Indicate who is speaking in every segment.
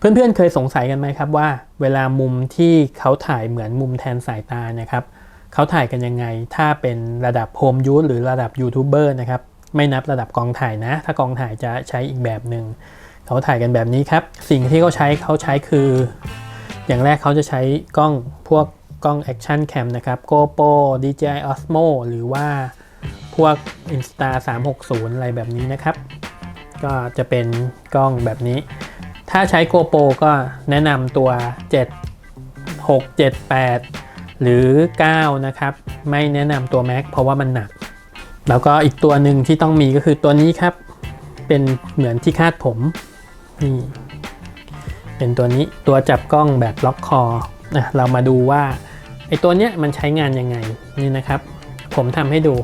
Speaker 1: เพื่อนๆเคยสงสัยกันไหมครับว่า เวลามุมที่เขาถ่ายเหมือนมุมแทนสายตานะครับเขาถ่ายกันยังไง ถ้าเป็นระดับโฮมยูทหรือระดับยูทูบเบอร์นะครับไม่นับระดับกองถ่ายนะ ถ้ากองถ่ายจะใช้อีกแบบหนึ่งเขาถ่ายกันแบบนี้ครับ สิ่งที่เขาใช้เขาใช้คือ อย่างแรกเขาจะใช้กล้องพวกกล้องแอคชั่นแคมนะครับ GoPro DJI Osmo หรือว่าพวก Insta 360 อะไรแบบนี้นะครับ ก็จะเป็นกล้องแบบนี้ ถ้าใช้ GoPro ก็แนะนำตัว 7 6 7 8 หรือ 9 นะครับ ไม่แนะนำตัว Max เพราะว่ามันหนัก แล้วก็อีกตัวหนึ่งที่ต้องมีก็คือตัวนี้ครับ เป็นเหมือนที่คาดผม นี่ เป็นตัวนี้ตัวจับกล้องแบบล็อกคอนะเรามาดูว่าไอตัวเนี้ยมันใช้งานยังไงนี่นะครับ ผมทำให้ดู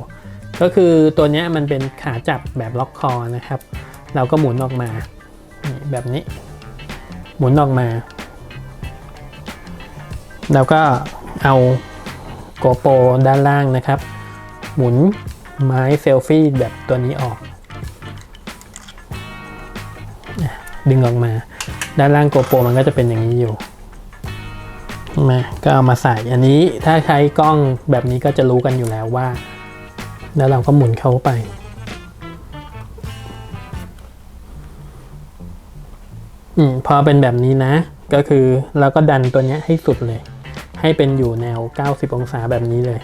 Speaker 1: ก็คือตัวเนี้ยมันเป็นขาจับแบบล็อกคอนะครับ เราก็หมุนออกมาแบบนี้ มุนออกมา แล้วก็เอาโกโปรด้านล่างนะครับ หมุนไม้เซลฟี่แบบตัวนี้ออก ดึงออกมา ด้านล่างโกโปรมันก็จะเป็นอย่างนี้อยู่มาก็เอามาใส่อันนี้ถ้าใช้กล้องแบบนี้ก็จะรู้กันอยู่แล้วว่า แล้วเราก็หมุนเข้าไป อืมพอเป็นแบบนี้นะ ก็คือเราก็ดันตัวเนี้ยให้สุดเลย ให้เป็นอยู่แนว 90 องศาแบบนี้เลย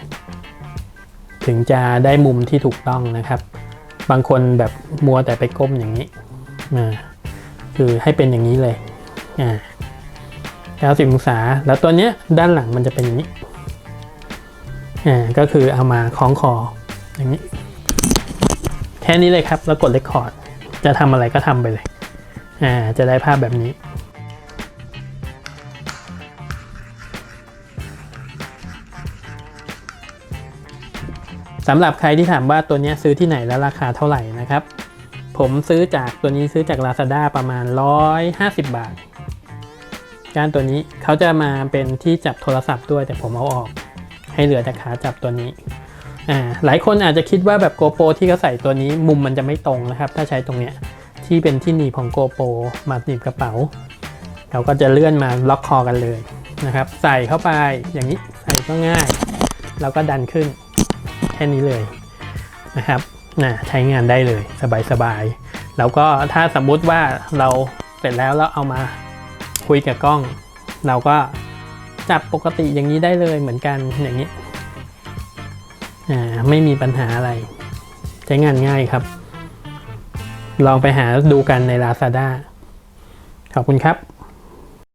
Speaker 1: ถึงจะได้มุมที่ถูกต้องนะครับ บางคนแบบมัวแต่ไปก้มอย่างนี้อ่าคือให้เป็นอย่างนี้เลยอ่า90 องศา แล้วตัวเนี้ยด้านหลังมันจะเป็นอย่างนี้อ่าก็คือเอามาคล้องคออย่างนี้ แค่นี้เลยครับ แล้วกดเลคคอร์ดจะทำอะไรก็ทำไปเลย อ่าจะได้ภาพแบบนี้ สำหรับใครที่ถามว่าตัวนี้ซื้อที่ไหนแล้วราคาเท่าไหร่นะครับ ผมซื้อจากตัวนี้ซื้อจาก Lazada ประมาณ 150 บาท กานตัวนี้เขาจะมาเป็นที่จับโทรศัพท์ด้วยแต่ผมเอาออก ให้เหลือแต่ขาจับตัวนี้อ่าหลายคนอาจจะคิดว่าแบบ GoPro ที่เขาใส่ตัวนี้มุมมันจะไม่ตรงนะครับ ถ้าใช้ตรงเนี้ย ที่เป็นที่หนีบของ GoPro มาหนีบกระเป๋า เราก็จะเลื่อนมาล็อกคอกันเลยนะครับ ใส่เข้าไปอย่างนี้ใส่ก็ง่าย แล้วก็ดันขึ้นแค่นี้เลยนะครับนะใช้งานได้เลยสบายๆแล้วก็ถ้าสมมุติว่าเราเสร็จแล้วแล้วเอามาคุยกับกล้อง เราก็จับปกติอย่างนี้ได้เลยเหมือนกันอย่างนี้อ่าไม่มีปัญหาอะไร ใช้งานง่ายครับ ลองไปหาดูกันใน Lazada ขอบคุณครับ